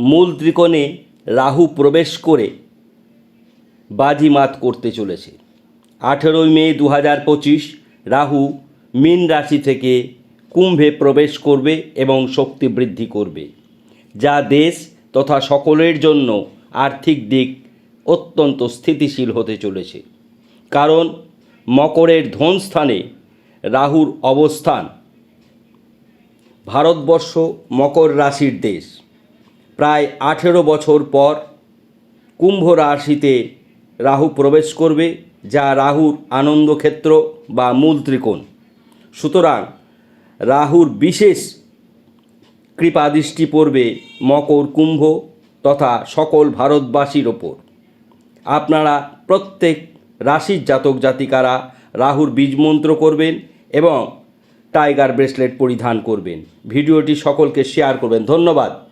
মূল ত্রিকোণে রাহু প্রবেশ করে বাজিমাত করতে চলেছে। আঠেরোই মে দু হাজার পঁচিশ রাহু মীন রাশি থেকে কুম্ভে প্রবেশ করবে এবং শক্তি বৃদ্ধি করবে, যা দেশ তথা সকলের জন্য আর্থিক দিক অত্যন্ত স্থিতিশীল হতে চলেছে। কারণ মকরের ধনস্থানে রাহুর অবস্থান ভারতবর্ষ মকর রাশির দেশ। প্রায় আঠেরো বছর পর কুম্ভ রাশিতে রাহু প্রবেশ করবে, যা রাহুর আনন্দক্ষেত্র বা মূল ত্রিকোণ। সুতরাং রাহুর বিশেষ কৃপাদৃষ্টি পড়বে মকর কুম্ভ তথা সকল ভারতবাসীর ওপর। আপনারা প্রত্যেক রাশির জাতক জাতিকারা রাহুর বীজ মন্ত্র করবেন এবং টাইগার ব্রেসলেট পরিধান করবেন। ভিডিওটি সকলকে শেয়ার করবেন। ধন্যবাদ।